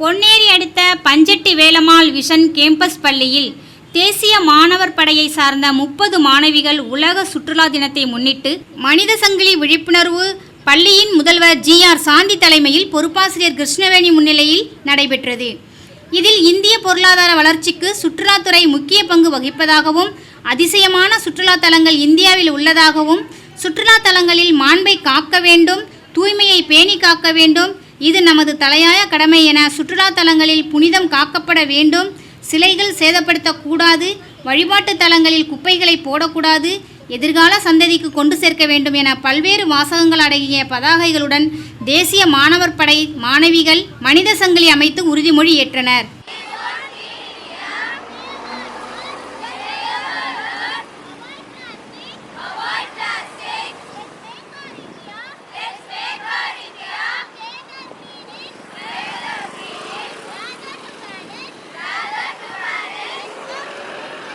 பொன்னேரி அடுத்த பஞ்சட்டி Velammal vision campus பள்ளியில் தேசிய மாணவர் படையை சார்ந்த முப்பது மாணவிகள் உலக சுற்றுலா தினத்தை முன்னிட்டு மனித சங்கிலி விழிப்புணர்வு பள்ளியின் முதல்வர் ஜி ஆர் சாந்தி தலைமையில் பொறுப்பாசிரியர் கிருஷ்ணவேணி முன்னிலையில் நடைபெற்றது. இதில் இந்திய பொருளாதார வளர்ச்சிக்கு சுற்றுலாத்துறை முக்கிய பங்கு வகிப்பதாகவும் அதிசயமான சுற்றுலா தலங்கள் இந்தியாவில் உள்ளதாகவும் சுற்றுலா தலங்களில் மாண்பை காக்க வேண்டும் தூய்மையை பேணி காக்க வேண்டும் இது நமது தலையாய கடமை என சுற்றுலா தலங்களில் புனிதம் காக்கப்பட வேண்டும். சிலைகள் சேதப்படுத்தக்கூடாது. வழிபாட்டு தலங்களில் குப்பைகளை போடக்கூடாது. எதிர்கால சந்ததிக்கு கொண்டு சேர்க்க வேண்டும் என பல்வேறு வாசகங்கள் அடங்கிய பதாகைகளுடன் தேசிய மாணவர் படை மாணவிகள் மனித சங்கிலி அமைத்து உறுதிமொழி ஏற்றனர்.